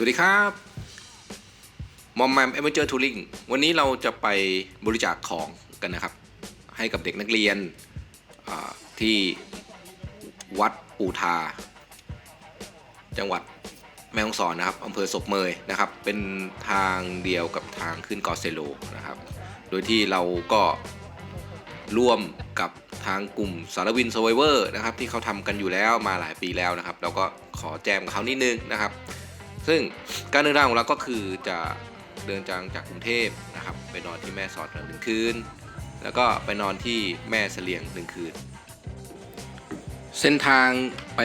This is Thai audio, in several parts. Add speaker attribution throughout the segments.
Speaker 1: สวัสดีครับ มอมแมมเอเมเจอร์ทูริงวันนี้เราจะไปบริจาคของกันนะครับ ให้กับเด็กนักเรียนที่วัดปูทา จังหวัดแม่ฮ่องสอนนะครับอำเภอศพเมยนะครับ เป็นทางเดียวกับทางขึ้นเกาะเซโลนะครับ โดยที่เราก็ร่วมกับทางกลุ่มสารวิน s u r v i v o r นะครับ ที่เขาทำกันอยู่แล้วมาหลายปีแล้วนะครับ เราก็ขอแจมกับเขานิดนึงนะครับ ซึ่งการเดินทางของเราก็คือจะเดินทางจากกรุงเทพนะครับไปนอนที่แม่สอดหนึ่งคืน แล้วก็ไปนอนที่แม่เสลียงหนึ่งคืน เส้นทางไป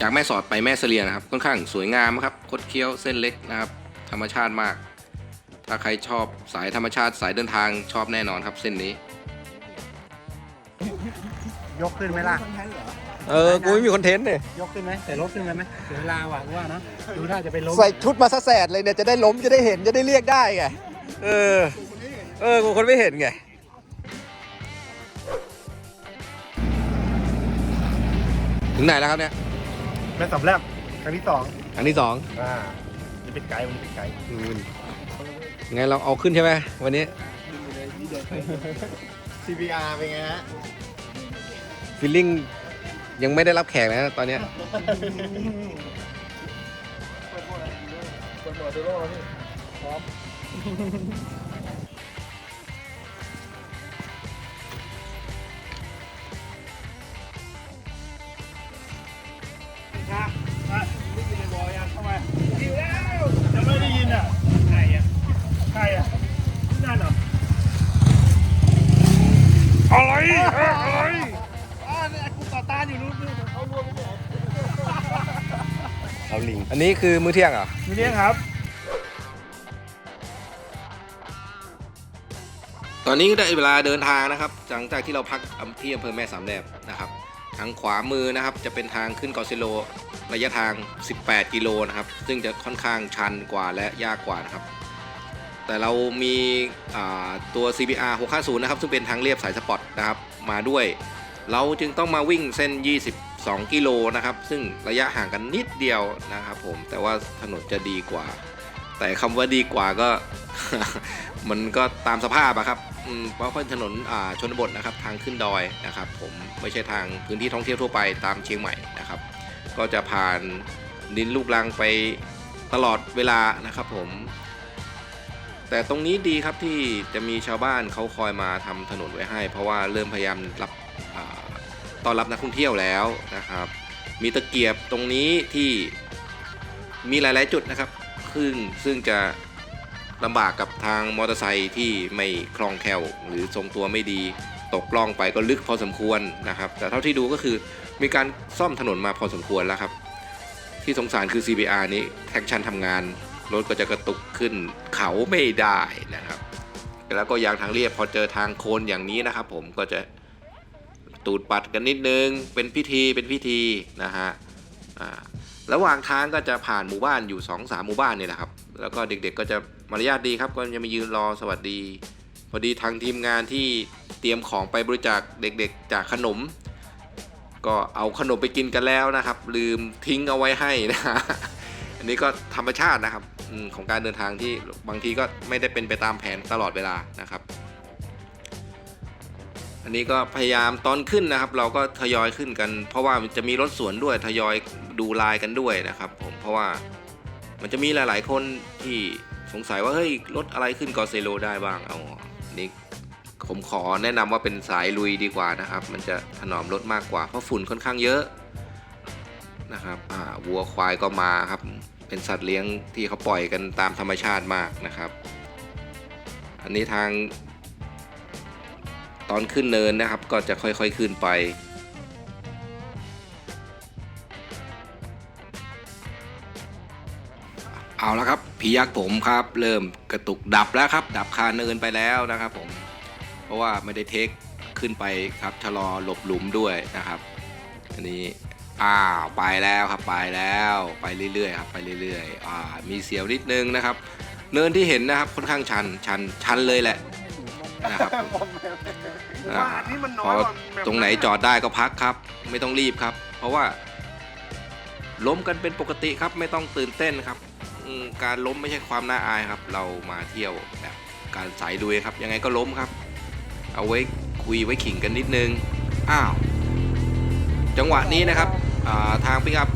Speaker 1: จากแม่สอดไปแม่เสลียงนะครับค่อนข้างสวยงามครับคดเคี้ยวเส้นเล็กนะครับ ธรรมชาติมาก ถ้าใครชอบสายธรรมชาติสายเดินทางชอบแน่นอนครับเส้นนี้
Speaker 2: ยกขึ้นไหมล่ะ
Speaker 3: เอ อ กูไม่มีคอนเทนต์เลย
Speaker 2: ยกขึ้นไหมแต่รถขึ้นเลยไหมเสียเวลาว่ะว่าเนาะดูถ้าจะไปล้ม
Speaker 3: ใส่ชุดมาซะแสดเลยเนี่ย จะได้ล้มจะได้เห็นจะได้เรียกได้ไง เออ เออ กูคนไม่เห็นไง
Speaker 1: ถึงไหนแล้วครับเนี่ย
Speaker 2: แม่สำแรกครั้งที่สอง
Speaker 1: อันที่สอง
Speaker 2: อ่านี่เป็นไกด์วันนี้เป็นไกด์
Speaker 1: ไงเราเอาขึ้นใช่ไหมวันนี้
Speaker 2: CPR เป็นไงฮะ
Speaker 1: ฟีลลิ่ง ยังไม่ได้รับแขกนะตอนเนี้ย
Speaker 2: จะ อา
Speaker 3: ลิงอันนี้คือมื้อเที่ยงเหรอ
Speaker 2: มีเลี้ยงครับ
Speaker 1: ตอนนี้ก็ได้เวลาเดินทางนะครับ หลังจากที่เราพักที่อำเภอแม่สามแลบนะครับ ทางขวามือนะครับ จะเป็นทางขึ้นเกาะเซโลระยะทาง 18 กิโลนะครับ ซึ่งจะค่อนข้างชันกว่าและยากกว่านะครับ แต่เรามีอ่าตัว CBR 650 นะครับ ซึ่งเป็นทางเรียบสายสปอร์ตนะครับ มาด้วย เราจึงต้องมาวิ่งเส้น 2 กิโลนะครับ ซึ่งระยะห่างกันนิดเดียวนะครับผมแต่ว่าถนนจะดีกว่า แต่คำว่าดีกว่าก็ มันก็ตามสภาพอะครับเพราะเป็นถนนชนบทนะครับทางขึ้นดอยนะครับ ผมไม่ใช่ทางพื้นที่ท่องเที่ยวทั่วไปตามเชียงใหม่นะครับ ก็จะผ่านดินลูกรังไปตลอดเวลานะครับผม แต่ตรงนี้ดีครับที่จะมีชาวบ้านเขาคอยมาทำถนนไว้ให้ เพราะว่าเริ่มพยายามรับ ต้อนรับนักท่องเที่ยวแล้วนะครับ มีตะเกียบตรงนี้ที่มีหลาย ๆ จุดนะครับซึ่งซึ่งจะลำบากกับทางมอเตอร์ไซค์ที่ไม่คล่องแคล่วหรือทรงตัวไม่ดีตกล่องไปก็ลึกพอสมควรนะครับ แต่เท่าที่ดูก็คือมีการซ่อมถนนมาพอสมควรแล้วครับ ที่สงสารคือ CBR นี้แท็กชันทำงาน รถก็จะกระตุกขึ้นเขาไม่ได้นะครับ แล้วก็ยางทางเรียบพอเจอทางโคนอย่างนี้นะครับ ผมก็จะ ตูดปัดกันนิดนึง เป็นพิธีเป็นพิธีนะฮะระหว่างทางก็จะผ่านหมู่บ้านอยู่2อสามหมู่บ้านเนี่ยแหละครับ แล้วก็เด็กๆก็จะมารยาทดีครับ ก็จะมายืนรอสวัสดี พอดีทางทีมงานที่เตรียมของไปบริจาคเด็กๆ จากขนม ก็เอาขนมไปกินกันแล้วนะครับ ลืมทิ้งเอาไว้ให้นะฮะอันนี้ก็ธรรมชาตินะครับของการเดินทางที่บางทีก็ไม่ได้เป็นไปตามแผนตลอดเวลานะครับ อันนี้ก็พยายามตอนขึ้นนะครับ เราก็ทยอยขึ้นกัน เพราะว่ามันจะมีรถสวนด้วยทยอยดูลายกันด้วยนะครับ ผมเพราะว่ามันจะมีหลาย ๆ คนที่สงสัยว่าเฮ้ยรถอะไรขึ้นกอเซโลได้บ้างเอานี่ผมขอแนะนำว่าเป็นสายลุยดีกว่านะครับ มันจะถนอมรถมากกว่าเพราะฝุ่นค่อนข้างเยอะนะครับอ่าวัวควายก็มาครับ เป็นสัตว์เลี้ยงที่เขาปล่อยกันตามธรรมชาติมากนะครับ อันนี้ทาง ตอนขึ้นเนินนะครับ ก็จะค่อยๆขึ้นไปเอาละครับผียักษ์ผมครับ เริ่มกระตุกดับแล้วครับ ดับคาเนินไปแล้วนะครับผม เพราะว่าไม่ได้เทคขึ้นไปครับชะลอหลบหลุมด้วยนะครับ อันนี้อ้าวไปแล้วครับไปแล้วไปเรื่อยๆครับไปเรื่อยๆอ่ามีเสียวนิดนึงนะครับ เนินที่เห็นนะครับค่อนข้างชันชันชันเลยแหละ นะครับอ่าพอตรงไหนจอดได้ก็พักครับ ไม่ต้องรีบครับ เพราะว่า ล้มกันเป็นปกติครับ ไม่ต้องตื่นเต้นครับออืมการล้มไม่ใช่ความน่าอายครับ เรามาเที่ยวแบบการสายลุยครับ ยังไงก็ล้มครับ เอาไว้คุยไว้ขิงกันนิดนึงอ้าว จังหวะนี้นะครับอ่าทางปิกอัพ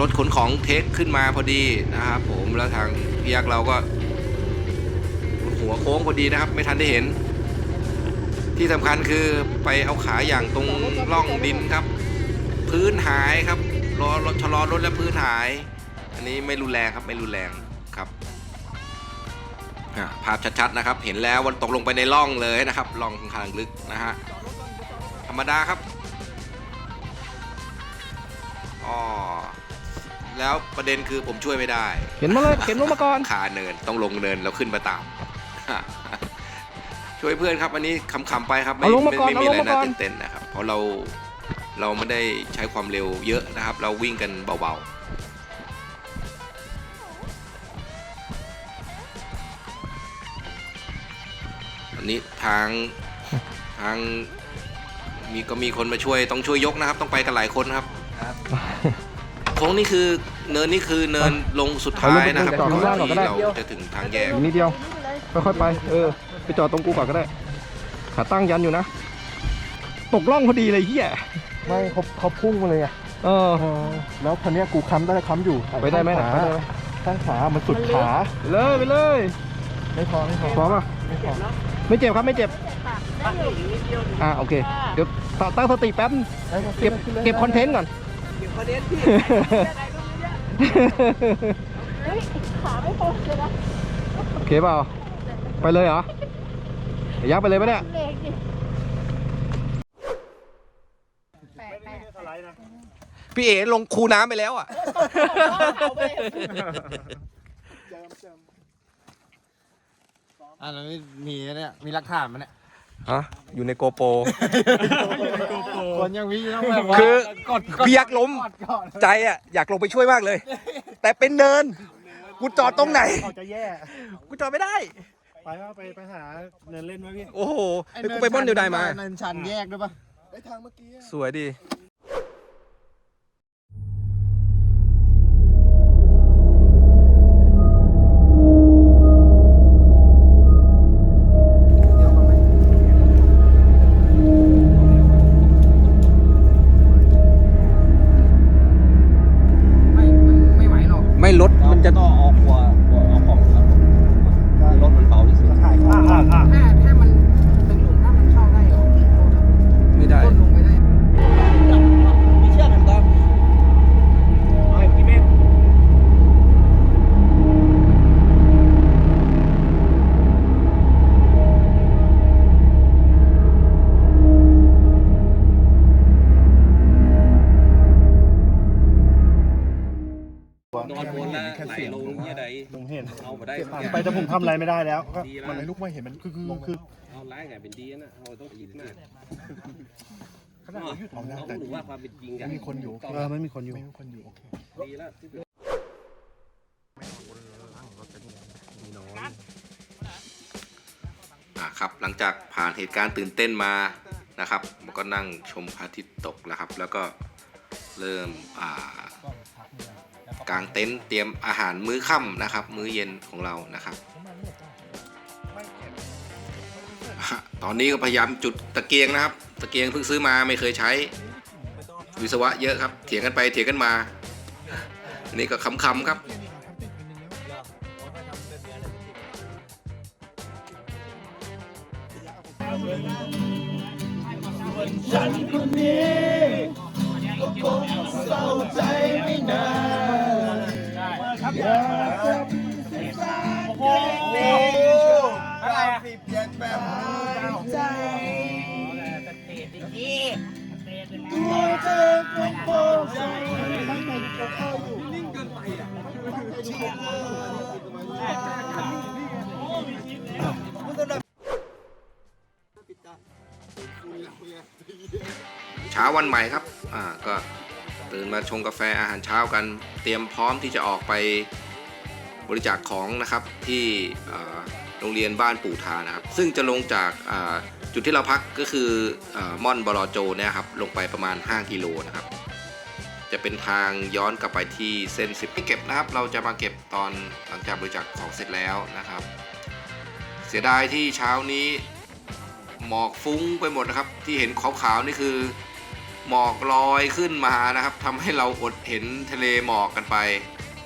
Speaker 1: รถขนของเทคขึ้นมาพอดีนะครับผมแล้วทางพี่ยักษ์เราก็ หัวโค้งพอดีนะครับ ไม่ทันได้เห็น ที่สำคัญคือไปเอาขาอย่างตรงร่องดินครับ พื้นหายครับรอรถชะลอรถและพื้นหาย อันนี้ไม่รุนแรงครับไม่รุนแรงครับอะภาพชัดๆนะครับ เห็นแล้ววันตกลงไปในร่องเลยนะครับร่องค่อนข้างลึกนะฮะธรรมดาครับอ๋อแล้วประเด็นคือผมช่วยไม่ได้
Speaker 3: เห็นมาเลยเห็นลงมาก่อน
Speaker 1: ขาเนินต้องลงเนินแล้วขึ้นมาตาม ช่วยเพื่อนครับอันนี้ขำๆไปครับไม่
Speaker 3: เอาลงมา
Speaker 1: ไม่
Speaker 3: ก่อน
Speaker 1: ไม่มีอะไร
Speaker 3: เอาลงมา
Speaker 1: น่า
Speaker 3: ก่อน
Speaker 1: ตื่นเต้นนะครับ เพราะเราเราไม่ได้ใช้ความเร็วเยอะนะครับ เราวิ่งกันเบาๆอันนี้ทางทางมีก็มีคนมาช่วยต้องช่วยยกนะครับ ต้องไปกันหลายคนครับโค้งนี่คือเนินนี่คือเนินลงสุดท้ายนะครับ
Speaker 3: เอาลงไปจอดข้างล่างก่อนก็ได้
Speaker 1: ที่เราจะถึงทางแยก
Speaker 3: อีกนิดเดียว ค่อยๆไป เออ ไปจอดตรงกูก่อนก็ได้ ขาตั้งยันอยู่นะ ตกล่องพอดีเลยเฮีย
Speaker 4: ไม่เขาเขาพุ่งมาเลยอะ
Speaker 3: เออ
Speaker 4: เออแล้วคันนี้ยกูค้ำได้ค้ำอยู่
Speaker 3: ไปได้ไหม
Speaker 4: ข้าง
Speaker 3: ไป
Speaker 4: ขา
Speaker 3: ได้ไหม
Speaker 4: ข้างขามันสุดขา
Speaker 3: ไปเลยไปเลย
Speaker 4: ไม่พอไม่พอ
Speaker 3: พร้อมป่ะ
Speaker 4: ไม่พอ
Speaker 3: ไม่เจ็บครับไม่เจ็บอ่าโอเค เดี๋ยวตั้งสติแป๊บ เก็บเก็บคอนเทนต์ก่อนเก็บคอนเทนต์พี่
Speaker 5: ขาไม่พอเลยนะ
Speaker 3: โอเคเปล่า ไปเลยเหรอเดี๋ยวยักษ์ไปเลยปะเนี่ย
Speaker 5: เล็กดิ
Speaker 2: ไม่ได้สไลด์นะ
Speaker 3: พี่เอ๋ลงคูน้ำไปแล้วอะ
Speaker 4: อ่าแล้วมีเนี่ยมีหลักฐานมันเนี่ย
Speaker 3: ฮะ อยู่ในโกโปร
Speaker 4: คนยังมีต้องแบบว่า
Speaker 3: คือ
Speaker 4: กด
Speaker 3: พี่ยักษ์ล้ม
Speaker 4: กดก่อน
Speaker 3: ใจอะ อยากลงไปช่วยมากเลย แต่เป็นเนิน กูจอดตรงไหน
Speaker 2: เขาจะแย่
Speaker 3: กูจอดไม่ได้
Speaker 2: ไปว่าไปไปหาเนินเล่นไหมพี่
Speaker 3: โอ้โหไอ้กูไปบ้อนเดียวได้มา
Speaker 4: เนินชันแยกด้วยปะ
Speaker 3: ส
Speaker 6: วยดีำ
Speaker 2: อะไรไม่ได้แล้วก็
Speaker 6: ดี
Speaker 2: มัน
Speaker 6: แล้ว
Speaker 2: ลุกไม่เห็นมันคือคือคือ
Speaker 6: เอาร้ายไงเป็นดีนะเราต้องคิดมาก
Speaker 2: ขนาดเราอยู่ตรงนั้น
Speaker 6: เรา
Speaker 2: แต่
Speaker 6: หรือว่าความเป็นจริงกัน
Speaker 2: มีคนอยู่เออไม่มีคนอยู่ไม่มีคนอยู่โอเค
Speaker 6: ดีแล้วที่
Speaker 1: อะครับหลังจากผ่านเหตุการณ์ตื่นเต้นมานะครับมันก็นั่งชมพระอาทิตย์ตกแล้วครับ แล้วก็เริ่มอ่ากางเต็นท์เตรียมอาหารมื้อค่ำนะครับ มื้อเย็นของเรานะครับ ตอนนี้ก็พยายามจุดตะเกียงนะครับ ตะเกียงเพิ่งซื้อมาไม่เคยใช้ วิศวะเยอะครับ เถียงกันไปเถียงกันมา อันนี้ก็คำๆครับเช้ เช้าวันใหม่ครับ อ่า ก็ตื่นมาชงกาแฟอาหารเช้ากัน เตรียมพร้อมที่จะออกไปบริจาคของนะครับที่อ่า โรงเรียนบ้านปู่ทานะครับ ซึ่งจะลงจากจุดที่เราพักก็คืออม่อนบลอโจเนี่ยครับลงไปประมาณ 5 กิโลนะครับ จะเป็นทางย้อนกลับไปที่เส้น10ไม่เก็บนะครับ เราจะมาเก็บตอนหลังจากบริจาคของเสร็จแล้วนะครับ เสียดายที่เช้านี้หมอกฟุ้งไปหมดนะครับ ที่เห็นขาวๆนี่คือหมอกลอยขึ้นมานะครับทำให้เราอดเห็นทะเลหมอกกันไป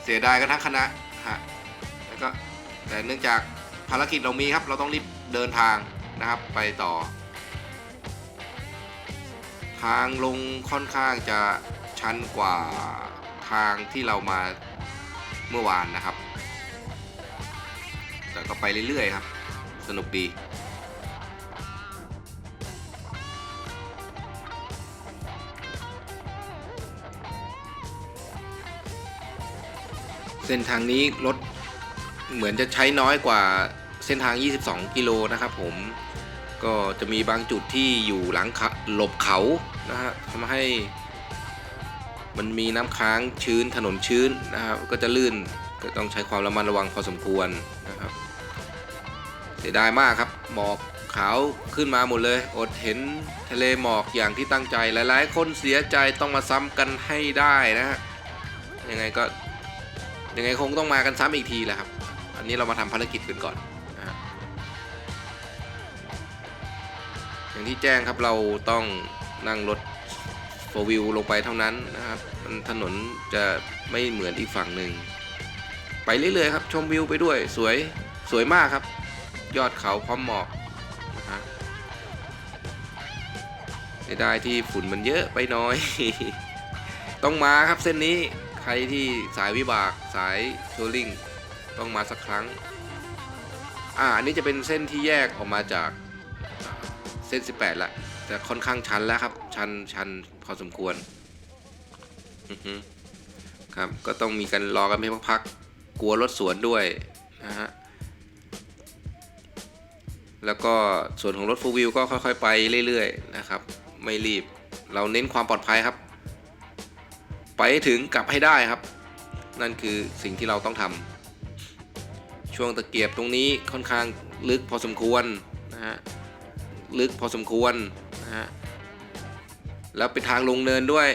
Speaker 1: เสียดายกันทั้งคณะฮะแล้วก็แต่เนื่องจาก ภารกิจเรามีครับ เราต้องรีบเดินทางนะครับ ไปต่อ ทางลงค่อนข้างจะชันกว่าทางที่เรามาเมื่อวานนะครับ แต่ก็ไปเรื่อยๆครับ สนุกดีเส้นทางนี้รถเหมือนจะใช้น้อยกว่า เส้นทาง 22 กิโลนะครับผมก็จะมีบางจุดที่อยู่หลังหลบเขานะฮะทำให้มันมีน้ำค้างชื้นถนนชื้นนะครับก็จะลื่นก็ต้องใช้ความระมัดระวังพอสมควรนะครับเสียดายมากครับหมอกขาวขึ้นมาหมดเลย อดเห็นทะเลหมอกอย่างที่ตั้งใจหลายๆ คนเสียใจต้องมาซ้ำกันให้ได้นะฮะยังไงก็ยังไงคงต้องมากันซ้ำอีกทีแหละครับ อันนี้เรามาทำภารกิจกันก่อน อย่างที่แจ้งครับเราต้องนั่งรถโฟวิวลงไปเท่านั้นนะครับมันถนนจะไม่เหมือนอีกฝั่งหนึ่ง ไปเรื่อยๆครับ ชมวิวไปด้วยสวยสวยมากครับ ยอดเขาพร้อมหมอกนะฮะเสียดายที่ฝุ่นมันเยอะไปน้อย ต้องมาครับเส้นนี้ใครที่สายวิบากสายทัวริงต้องมาสักครั้ง อ่าอันนี้จะเป็นเส้นที่แยกออกมาจาก ส้น 18ละแต่ค่อนข้างชันแล้วครับ ชันชันพอสมควรครับก็ต้องมีกันรอกันไม่พักๆกลัวรถสวนด้วยนะฮะแล้วก็ส่วนของรถฟูวิวก็ค่อยๆ ไปเรื่อยๆนะครับ ไม่รีบเราเน้นความปลอดภัยครับ ไปให้ถึงกลับให้ได้ครับ นั่นคือสิ่งที่เราต้องทำช่วงตะเกียบตรงนี้ค่อนข้างลึกพอสมควรนะฮะ ลึกพอสมควรนะฮะแล้วเป็นทางลงเนินด้วย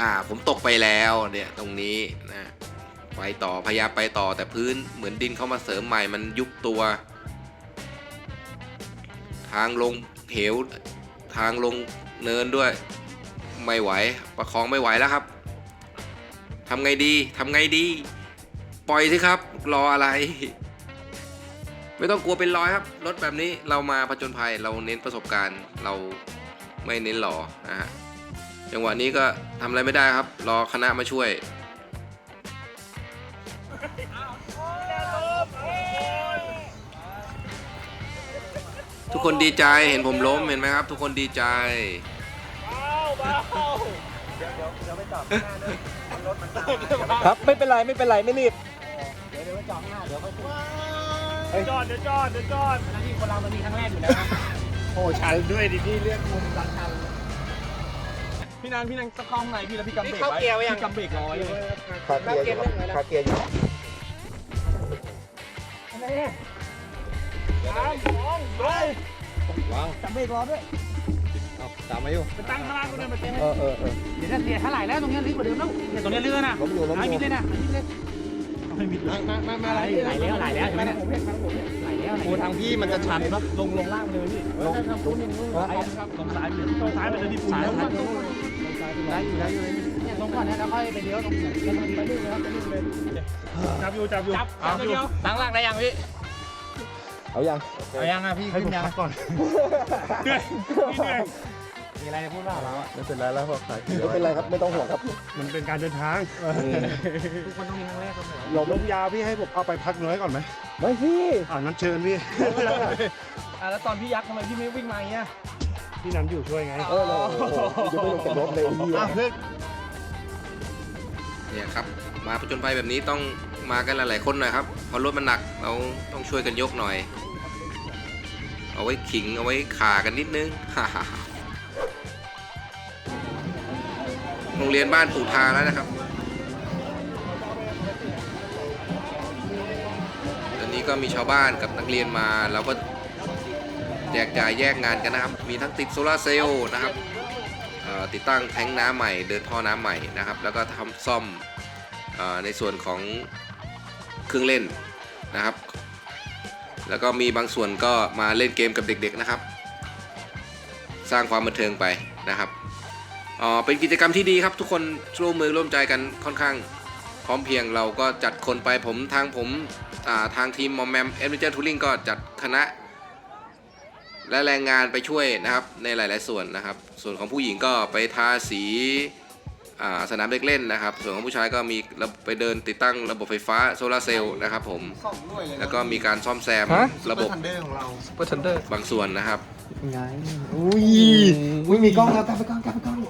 Speaker 1: อ่า ผมตกไปแล้วเนี่ยตรงนี้นะไปต่อพยายามไปต่อแต่พื้นเหมือนดินเข้ามาเสริมใหม่มันยุบตัว ทางลงเหวทางลงเนินด้วย ไม่ไหวประคองไม่ไหวแล้วครับทำไงดีทำไงดี ปล่อยสิครับ รออะไร ไม่ต้องกลัวเป็นรอยครับ รถแบบนี้เรามาผจญภัยเราเน้นประสบการณ์เราไม่เน้นหล่อนะฮะจังหวะนี้ก็ทำอะไรไม่ได้ครับ รอคณะมาช่วยทุกคนดีใจเห็นผมล้มเห็นไหมครับ ทุกคนดีใจ
Speaker 3: ครับไม่เป็นไรไม่เป็นไรไม่รีบเดี๋ยวเดี๋ย
Speaker 5: ว
Speaker 2: จอดหน้าเดี๋ยวไป จอดเดี๋ยวจอดที่คนเรามันมีครั้งแรกอยู่แล้วโอ้ชันด้วยดิพี่เลือกมุมรันชัน
Speaker 3: พี่นันพี่นันตะคองไหนพี่แล้วพี่กำเบรก
Speaker 5: เข้า
Speaker 3: ไว้
Speaker 5: เกียร์ไว้ยัง
Speaker 3: พี่กำเบรกรอไว้เลย
Speaker 5: ขาเกียร์อยู่ขาเกียร์อยู่
Speaker 3: กำเบรกรอด้วยตามมาอยู่
Speaker 2: ไปตั้งข้างล่างก็ได้มาเต็ม
Speaker 3: เออเออเออ
Speaker 5: เดี๋ยวจะเสียเท่าไหร่แล้วตรงนี้ลึกกว่าเดิมแล้วเนี่ยตรงนี้ลึกนะ
Speaker 3: ล้มอยู่ล้มอ
Speaker 5: ไอ้
Speaker 3: ยู่
Speaker 5: มิดเลยนะไอ้มิดเล ย
Speaker 3: มามามา
Speaker 5: ไหลไหลแล้วไหลแล้วใช่ไหมเนี่ยไหลแล้วไหล
Speaker 3: โอ้ทางพี่มันจะชันปะลงลงล่างเลยพี่ลงลงลงครับลงซ้ายเลย
Speaker 2: ตรงซ้ายไปเลยที่ปูน
Speaker 3: ซ้ายซ้ายได้อยู่ได้อยู่
Speaker 5: เนี่ยลงก่อนนะแล้วค่อยไปเลี้ยวตรงนี้ไปเรื่อยเลยครับไปเรื่อยเลย
Speaker 2: จับอยู่จับอยู่
Speaker 5: จับจับเดียวตั้งล่างได้ยังพี่
Speaker 3: เอายัง
Speaker 5: เอายังอะพี่
Speaker 2: ให้
Speaker 5: ขึ้
Speaker 2: ผม
Speaker 5: นยัง
Speaker 2: พักก่อนเหนื่อยพี่เหนื่อย
Speaker 5: มีอะไรจะพูดบ้างเราอะ
Speaker 3: ไม่เป็นไรแล้วพอขายไม่เป็นไรครับไม่ต้องห่วงครับ
Speaker 2: มันเป็นการเดินทาง
Speaker 5: ทุกคนต้องมีครั้งแรกเสมอ
Speaker 2: ลมยาวพี่ให้ผมเอาไปพักน้อยก่อนไหม
Speaker 3: ไม่พี่
Speaker 2: อ่านั้นเชิญพี่
Speaker 3: อะแล้วตอนพี่ยักษ์ทำไมพี่ไม่วิ่งมาอย่างเงี้ย
Speaker 2: พี่นันอยู่ช่วยไง
Speaker 3: เออโอ้โหจะไม่ลงจากรถเลยพี่
Speaker 2: อะเพื่อน
Speaker 1: เนี่ยครับมาผจญภัยแบบนี้ต้องมากันหลายๆคนหน่อยครับเพราะรถมันหนักเราต้องช่วยกันยกหน่อย เอาไว้ขิงเอาไว้ขากันนิดนึง โรงเรียนบ้านปู่ทาแล้วนะครับตอนนี้ก็มีชาวบ้านกับนักเรียนมาเราก็แจกจ่ายแยกงานกันนะครับ มีทั้งติดโซลาร์เซลล์นะครับติดตั้งแทงน้ำใหม่ เดินท่อน้ำใหม่นะครับ แล้วก็ทำซ่อมอในส่วนของเครื่องเล่นนะครับ แล้วก็มีบางส่วนก็มาเล่นเกมกับเด็กๆนะครับ สร้างความบันเทิงไปนะครับ อ่อเป็นกิจกรรมที่ดีครับ ทุกคนร่วมมือร่วมใจกันค่อนข้าง พร้อมเพรียงเราก็จัดคนไปผมทางผมอ่าทางทีมมอมแมมเอ็นเวนเจอร์ทูริงก็จัดคณะ และแรงงานไปช่วยนะครับในหลาย ๆ ส่วนนะครับ ส่วนของผู้หญิงก็ไปทาสีอ่าสนามเด็กเล่นนะครับ ส่วนของผู้ชายก็มีระไปเดินติดตั้งระบบไฟฟ้าโซลาร์เซลล์นะครับผม
Speaker 4: สองด้วยเลย
Speaker 1: แล้วก็มีการซ่อมแซม
Speaker 3: ฮะ
Speaker 1: ระบบ
Speaker 4: ทันเดอร์ของเรา
Speaker 3: เปอร์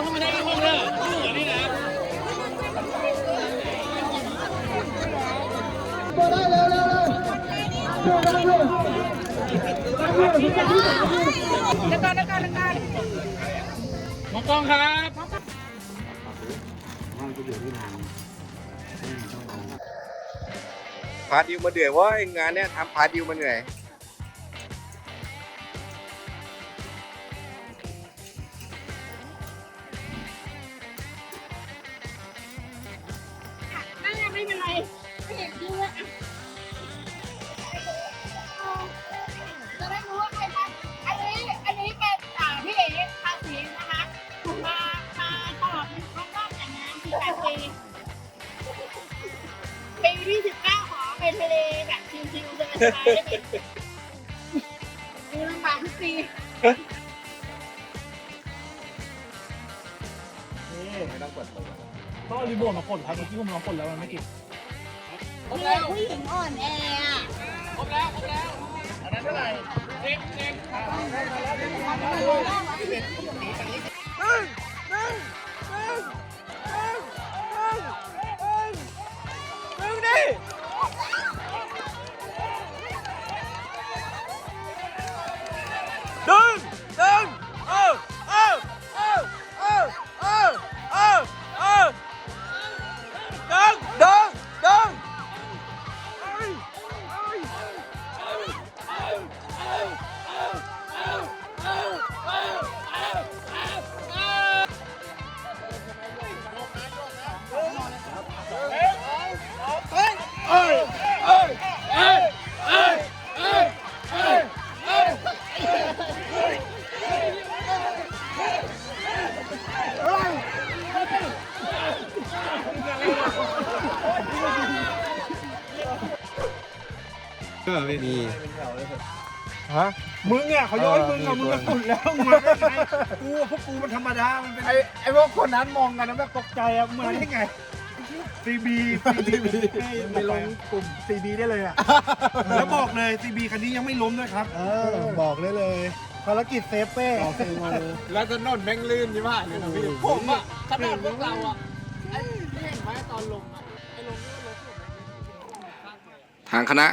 Speaker 3: ไงอุ้ยอุ้ยมีกล้องแล้วกลับไปกล้องกลับไปกล้อง
Speaker 2: งานแค่นี้อีซี่
Speaker 3: นี่
Speaker 2: ผมพี่เป้ครับ
Speaker 5: แบ่งแบ่งกันนะครับ
Speaker 1: พาดิวมาเหนื่อยว่างานเนี้ยทำพาดิวมาเหนื่อย
Speaker 7: ชิวๆสบายๆได้ไหมมีลำบากทุกปี
Speaker 2: ก็รีโมทมาปลดครับเมื่อกี้ผมลองปลดแล้วมันไม่ติด
Speaker 7: เนี่ยผู้หญิงอ่อนแออะ
Speaker 3: ฮะ
Speaker 2: มึงเนี่ยเขาโยนมึงกับมึงมาสุดแล้วมึงมาได้ไงกูอะพวกกูมันธรรมดา มันเป็น
Speaker 5: ไอ้ไอ้พวกคนนั้นมองกันนะแบบตกใจอะ
Speaker 2: มึงมาได้ไงซีบีซีบี
Speaker 5: ไปลงกลุ่ม CB ได้เลยอะ
Speaker 2: แล้วบอกเลยซีบีคันนี้ยังไม่ล้มด้วยครับ
Speaker 5: เออ บอกได้เลยภารกิจเซฟเป้
Speaker 4: แล้วถนนแม่งลื่นใช่ป่ะเนี่ยนะพี่ผมอะขนาดพวกเราอะไอ้เห็นไหมตอนลงอะไอ้ลงนี่ก็ลงสุดเลย
Speaker 1: ทางคณะ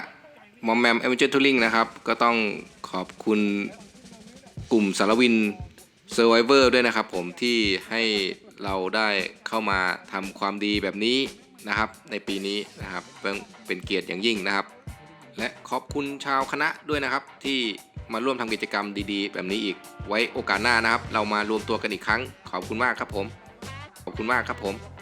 Speaker 1: มอมแมมเอเวนเจอร์ทูริงนะครับ ก็ต้องขอบคุณกลุ่มสารวินเซอร์ไวเวอร์ด้วยนะครับผมที่ให้เราได้เข้ามาทำความดีแบบนี้นะครับ ในปีนี้นะครับเป็นเป็นเกียรติอย่างยิ่งนะครับ และขอบคุณชาวคณะด้วยนะครับ ที่มาร่วมทำกิจกรรมดีๆ แบบนี้อีก ไว้โอกาสหน้านะครับ เรามารวมตัวกันอีกครั้ง ขอบคุณมากครับผม ขอบคุณมากครับผม